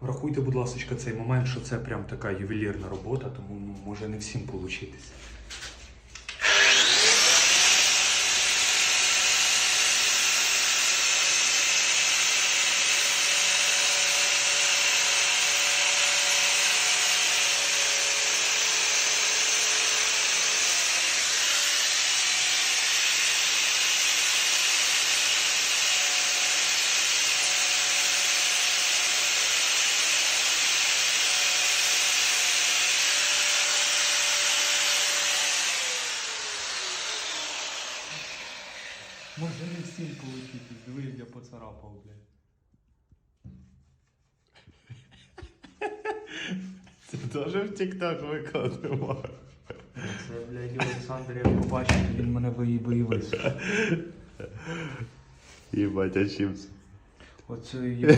Врахуйте, будь ласка, цей момент, що це прям така ювелірна робота, тому ну, може не всім получитися. Може не всім получитись, диви, як я поцарапав, блядь. Це теж в TikTok викладемо. Це, блядь, Олександр, як побачив, він мене виявив. Їбать, а чимсь. Оце його